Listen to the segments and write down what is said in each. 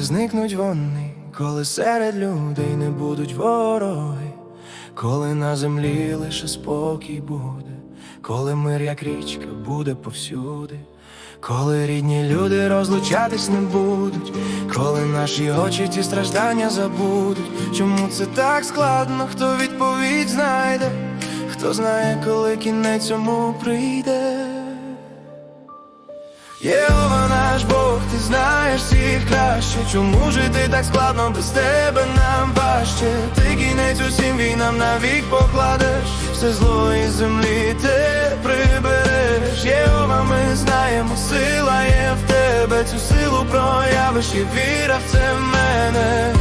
зникнуть вони, коли серед людей не будуть вороги, коли на землі лише спокій буде, коли мир, як річка, буде повсюди, коли рідні люди розлучатись не будуть, коли наші очі ті страждання забудуть. Чому це так складно? Хто відповідь знайде? Хто знає, коли кінець цьому прийде? Єгова краще Чому жити так складно? Без тебе нам важче. Ти кінець усім війнам навік покладеш. Все зло із землі ти прибереш. Єва, ми знаємо, сила є в тебе. Цю силу проявиш і віра в це в мене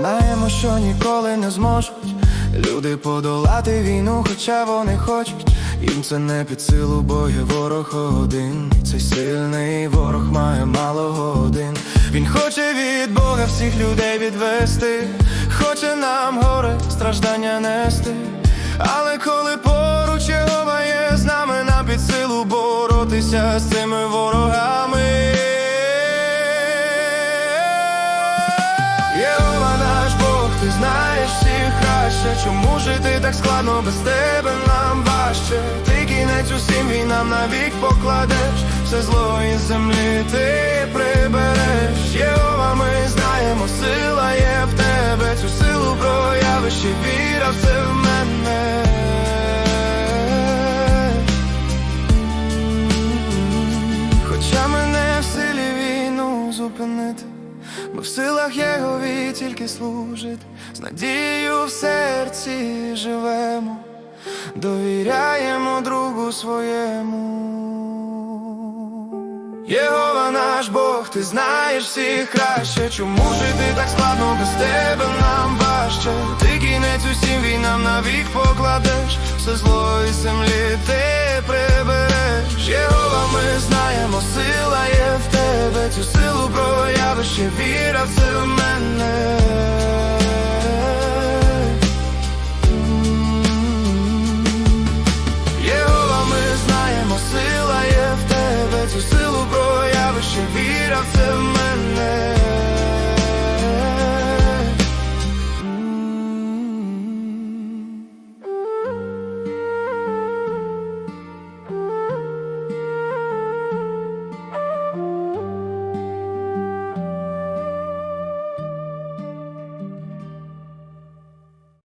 знаємо, що ніколи не зможуть люди подолати війну, хоча вони хочуть. Їм це не під силу, бо є ворог один. Цей сильний ворог має мало годин. Він хоче від Бога всіх людей відвести, хоче нам горе, страждання нести. Але коли поруч Єгова є з нами, нам під силу боротися з цими ворогами. Ти знаєш всіх краще. Чому жити так складно? Без тебе нам важче. Ти кінець усім війнам навік покладеш. Все зло із землі ти прибереш. Єгова, ми знаємо, сила є в тебе. Цю силу проявиш і віра все в мене. Хоча мене в силі війну зупинити, ми в силах Єгові тільки служити, з надією в серці живемо, довіряємо другу своєму. Єгова наш Бог, ти знаєш всіх краще, чому жити так складно без тебе нам важче. Ти кінець усім війнам навік покладеш, все зло із землі ти прибереш. Єгова, ми знаємо, сила є в тебе,